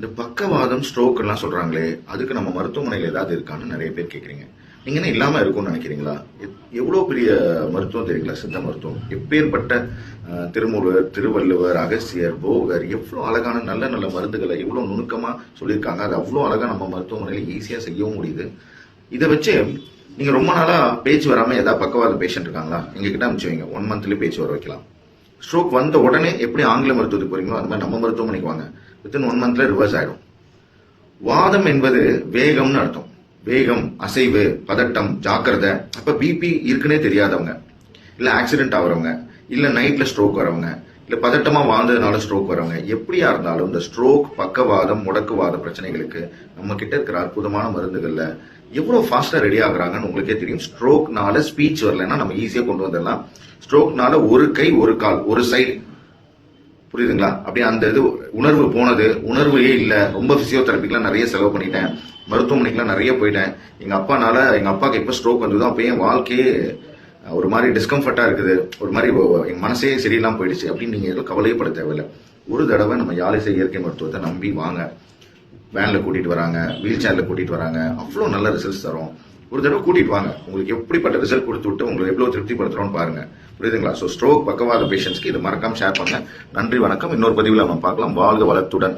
இந்த பக்கவாதம் ஸ்ட்ரோக் எல்லாம் சொல்றாங்களே அதுக்கு நம்ம மருத்துவமனையில் ஏதாவது இருக்கான்னு நிறைய பேர் கேட்குறீங்க நீங்க என்ன இல்லாம இருக்கும்னு நினைக்கிறீங்களா? எத்- பெரிய மருத்துவம் தெரியுங்களா? சித்த மருத்துவம். எப்பேற்பட்ட அஹ், திருமூலர் திருவள்ளுவர் அகஸ்தியர் போகர் எவ்வளோ அழகான நல்ல நல்ல மருந்துகளை எவ்வளோ நுணுக்கமா சொல்லியிருக்காங்க. அது அவ்வளோ அழகா நம்ம மருத்துவமனையில் ஈஸியா செய்யவும் முடியுது. இதை வச்சு நீங்க ரொம்ப நாளா பேச்சு வராம ஏதாவது பக்கவாத பேஷண்ட் இருக்காங்களா? எங்ககிட்ட அனுப்பிச்சு வைங்க. ஒன் மந்த்லயே பேச்சு வர வைக்கலாம். ஸ்ட்ரோக் வந்த உடனே எப்படி ஆங்கில மருத்துவத்துக்கு போறீங்களோ அந்த மாதிரி நம்ம மருத்துவமனைக்கு வாங்க. வித்தின் ஒன் மந்த்ல ரிவர்ஸ் ஆயிடும். வாதம் என்பது வேகம்னு அர்த்தம். வேகம் அசைவு பதட்டம் ஜாக்கிரதை. அப்ப பிபி இருக்குன்னே தெரியாதவங்க. இல்ல ஆக்சிடென்ட் ஆகுறவங்க. இல்ல நைட்ல ஸ்ட்ரோக் வரவங்க. இல்லை பதட்டமாக வாழ்ந்ததுனால ஸ்ட்ரோக் வரவங்க எப்படியா இருந்தாலும் இந்த ஸ்ட்ரோக் பக்கவாதம் முடக்குவாத பிரச்சனைகளுக்கு நம்ம கிட்ட இருக்கிற அற்புதமான மருந்துகளில் எவ்வளோ ஃபாஸ்ட்டாக ரெடி ஆகுறாங்கன்னு உங்களுக்கே தெரியும். ஸ்ட்ரோக்னால ஸ்பீச் வரலன்னா நம்ம ஈஸியாக கொண்டு வந்துடலாம். ஸ்ட்ரோக்னால ஒரு கை ஒரு கால் ஒரு சைடு புரியுதுங்களா? அப்படியே அந்த இது உணர்வு போனது உணர்வே இல்லை. ரொம்ப ஃபிசியோதெரப்பிக்கெலாம் நிறைய செலவு பண்ணிட்டேன். மருத்துவமனைக்கெலாம் நிறைய போயிட்டேன். எங்கள் அப்பானால எங்கள் அப்பாவுக்கு எப்போ ஸ்ட்ரோக் வந்ததோ அப்போ என் வாழ்க்கையே ஒரு மாதிரி டிஸ்கம்ஃபர்ட்டாக இருக்குது. ஒரு மாதிரி என் மனசே சரியில்லாம போயிடுச்சு அப்படின்னு நீங்கள் எதுவும் கவலையப்பட தேவையில்லை. ஒரு தடவை நம்ம யாழிசை இயற்கை மருத்துவத்தை நம்பி வாங்க. வேனில் கூட்டிகிட்டு வராங்க வீல் சேரில் கூட்டிகிட்டு வராங்க. அவ்வளோ நல்ல ரிசல்ட்ஸ் தரும். ஒரு தடவை கூட்டிகிட்டு வாங்க. உங்களுக்கு எப்படிப்பட்ட ரிசல்ட் கொடுத்து விட்டு உங்களை எவ்வளோ திருப்திப்படுத்துகிறோம்னு பாருங்க. புரியுதுங்களா? ஸோ ஸ்ட்ரோக் பக்கவாத பேஷண்ட்ஸ்க்கு இது மறக்காமல் ஷேர் பண்ணுங்கள் நன்றி வணக்கம். இன்னொரு பதிவில் நம்ம பார்க்கலாம். வாழ்க வளத்துடன்.